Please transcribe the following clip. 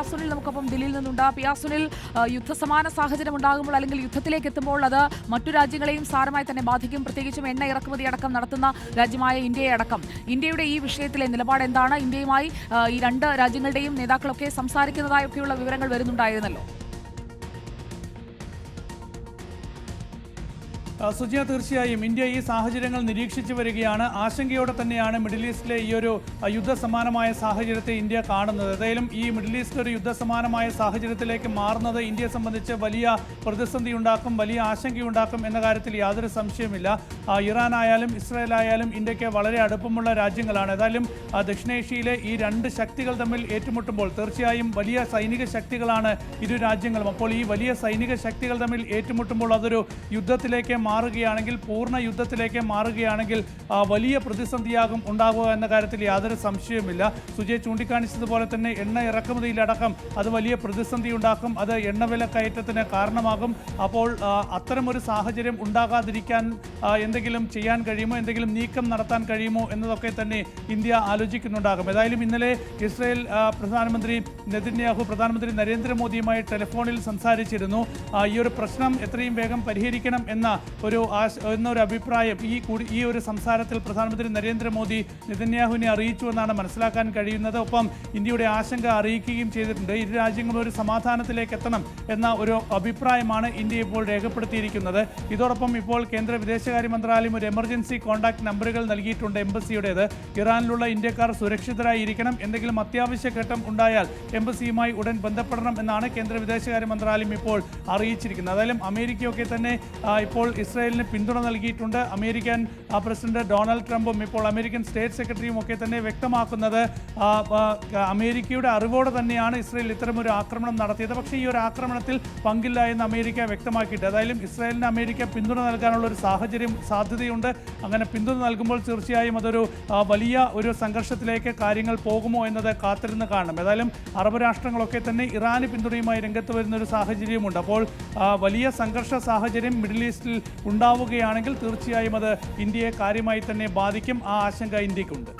ആ സുനിൽ നമുക്കൊപ്പം ദില്ലിയിൽ നിന്നുണ്ട്. പി ആ സുനിൽ യുദ്ധസമാന സാഹചര്യം ഉണ്ടാകുമ്പോൾ അല്ലെങ്കിൽ യുദ്ധത്തിലേക്ക് എത്തുമ്പോൾ അത് മറ്റു രാജ്യങ്ങളെയും സാരമായി തന്നെ ബാധിക്കും. പ്രത്യേകിച്ചും എണ്ണ ഇറക്കുമതി അടക്കം നടത്തുന്ന രാജ്യമായ ഇന്ത്യയെ അടക്കം. ഇന്ത്യയുടെ ഈ വിഷയത്തിലെ നിലപാട് എന്താണ്? ഇന്ത്യയുമായി ഈ രണ്ട് രാജ്യങ്ങളുടെയും നേതാക്കളൊക്കെ സംസാരിക്കുന്നതായൊക്കെയുള്ള വിവരങ്ങൾ വരുന്നുണ്ടായിരുന്നല്ലോ. സുജിയ തീർച്ചയായും ഇന്ത്യ ഈ സാഹചര്യങ്ങൾ നിരീക്ഷിച്ചു വരികയാണ്. ആശങ്കയോടെ തന്നെയാണ് മിഡിൽ ഈസ്റ്റിലെ ഈ ഒരു യുദ്ധസമാനമായ സാഹചര്യത്തെ ഇന്ത്യ കാണുന്നത്. ഏതായാലും ഈ മിഡിൽ ഈസ്റ്റ് ഒരു യുദ്ധസമാനമായ സാഹചര്യത്തിലേക്ക് മാറുന്നത് ഇന്ത്യയെ സംബന്ധിച്ച് വലിയ പ്രതിസന്ധി ഉണ്ടാക്കും വലിയ ആശങ്കയുണ്ടാക്കും എന്ന കാര്യത്തിൽ യാതൊരു സംശയമില്ല ഇറാൻ ആയാലും ഇസ്രായേൽ ആയാലും ഇന്ത്യയ്ക്ക് വളരെ അടുപ്പമുള്ള രാജ്യങ്ങളാണ്. ഏതായാലും ദക്ഷിണേഷ്യയിലെ ഈ രണ്ട് ശക്തികൾ തമ്മിൽ ഏറ്റുമുട്ടുമ്പോൾ തീർച്ചയായും വലിയ സൈനിക ശക്തികളാണ് ഇരു രാജ്യങ്ങളും. അപ്പോൾ ഈ വലിയ സൈനിക ശക്തികൾ തമ്മിൽ ഏറ്റുമുട്ടുമ്പോൾ അതൊരു യുദ്ധത്തിലേക്ക് മാറുകയാണെങ്കിൽ പൂർണ യുദ്ധത്തിലേക്ക് മാറുകയാണെങ്കിൽ വലിയ പ്രതിസന്ധിയാകും ഉണ്ടാകുക എന്ന കാര്യത്തിൽ യാതൊരു സംശയവുമില്ല. സുജയ് ചൂണ്ടിക്കാണിച്ചതുപോലെ തന്നെ എണ്ണ ഇറക്കുമതിയിലടക്കം അത് വലിയ പ്രതിസന്ധി ഉണ്ടാക്കും അത് എണ്ണവില കയറ്റത്തിന് കാരണമാകും. അപ്പോൾ അത്തരമൊരു സാഹചര്യം ഉണ്ടാകാതിരിക്കാൻ എന്തെങ്കിലും ചെയ്യാൻ കഴിയുമോ? എന്തെങ്കിലും നീക്കം നടത്താൻ കഴിയുമോ? എന്നതൊക്കെ തന്നെ ഇന്ത്യ ആലോചിക്കുന്നുണ്ടാകും. ഏതായാലും ഇന്നലെ ഇസ്രയേൽ പ്രധാനമന്ത്രി നെതിന്യാഹു പ്രധാനമന്ത്രി നരേന്ദ്രമോദിയുമായി ടെലിഫോണിൽ സംസാരിച്ചിരുന്നു. ഈ ഒരു പ്രശ്നം എത്രയും വേഗം പരിഹരിക്കണം എന്ന ഒരു എന്നൊരു അഭിപ്രായം ഈ കൂടി ഈ ഒരു സംസാരത്തിൽ പ്രധാനമന്ത്രി നരേന്ദ്രമോദി നെതന്യാഹുവിനെ അറിയിച്ചു എന്നാണ് മനസ്സിലാക്കാൻ കഴിയുന്നത്. ഒപ്പം ഇന്ത്യയുടെ ആശങ്ക അറിയിക്കുകയും ചെയ്തിട്ടുണ്ട്. ഇരു രാജ്യങ്ങളും ഒരു സമാധാനത്തിലേക്ക് എത്തണം എന്ന ഒരു അഭിപ്രായമാണ് ഇന്ത്യ ഇപ്പോൾ രേഖപ്പെടുത്തിയിരിക്കുന്നത്. ഇതോടൊപ്പം ഇപ്പോൾ കേന്ദ്ര വിദേശകാര്യ മന്ത്രാലയം ഒരു എമർജൻസി കോൺടാക്ട് നമ്പറുകൾ നൽകിയിട്ടുണ്ട് എംബസിയുടേത്. ഇറാനിലുള്ള ഇന്ത്യക്കാർ സുരക്ഷിതരായിരിക്കണം. എന്തെങ്കിലും അത്യാവശ്യ ഘട്ടം ഉണ്ടായാൽ എംബസിയുമായി ഉടൻ ബന്ധപ്പെടണം എന്നാണ് കേന്ദ്ര വിദേശകാര്യ മന്ത്രാലയം ഇപ്പോൾ അറിയിച്ചിരിക്കുന്നത്. അതായാലും അമേരിക്കയൊക്കെ തന്നെ ഇപ്പോൾ ഇസ്രായേലിന് പിന്തുണ നൽകിയിട്ടുണ്ട്. അമേരിക്കൻ പ്രസിഡന്റ് ഡൊണാൾഡ് ട്രംപും ഇപ്പോൾ അമേരിക്കൻ സ്റ്റേറ്റ് സെക്രട്ടറിയും ഒക്കെ തന്നെ വ്യക്തമാക്കുന്നത്. അമേരിക്കയുടെ അറിവോടെ തന്നെയാണ് ഇസ്രായേൽ ഇത്തരമൊരു ആക്രമണം നടത്തിയത്. പക്ഷേ ഈ ഒരു ആക്രമണത്തിൽ പങ്കില്ല എന്ന് അമേരിക്ക വ്യക്തമാക്കിയിട്ട് ഏതായാലും ഇസ്രായേലിന് അമേരിക്ക പിന്തുണ നൽകാനുള്ള ഒരു സാഹചര്യം സാധ്യതയുണ്ട്. അങ്ങനെ പിന്തുണ നൽകുമ്പോൾ തീർച്ചയായും അതൊരു വലിയ ഒരു സംഘർഷത്തിലേക്ക് കാര്യങ്ങൾ പോകുമോ എന്നത് കാത്തിരുന്ന് കാണണം. ഏതായാലും അറബ് രാഷ്ട്രങ്ങളൊക്കെ തന്നെ ഇറാന് പിന്തുണയുമായി രംഗത്ത് വരുന്ന ഒരു സാഹചര്യമുണ്ട്. അപ്പോൾ വലിയ സംഘർഷ സാഹചര്യം മിഡിൽ ഈസ്റ്റിൽ ഉണ്ടാവുകയാണെങ്കിൽ തീർച്ചയായും അത് ഇന്ത്യയെ കാര്യമായി തന്നെ ബാധിക്കും. ആ ആശങ്ക ഇന്ത്യക്കുണ്ട്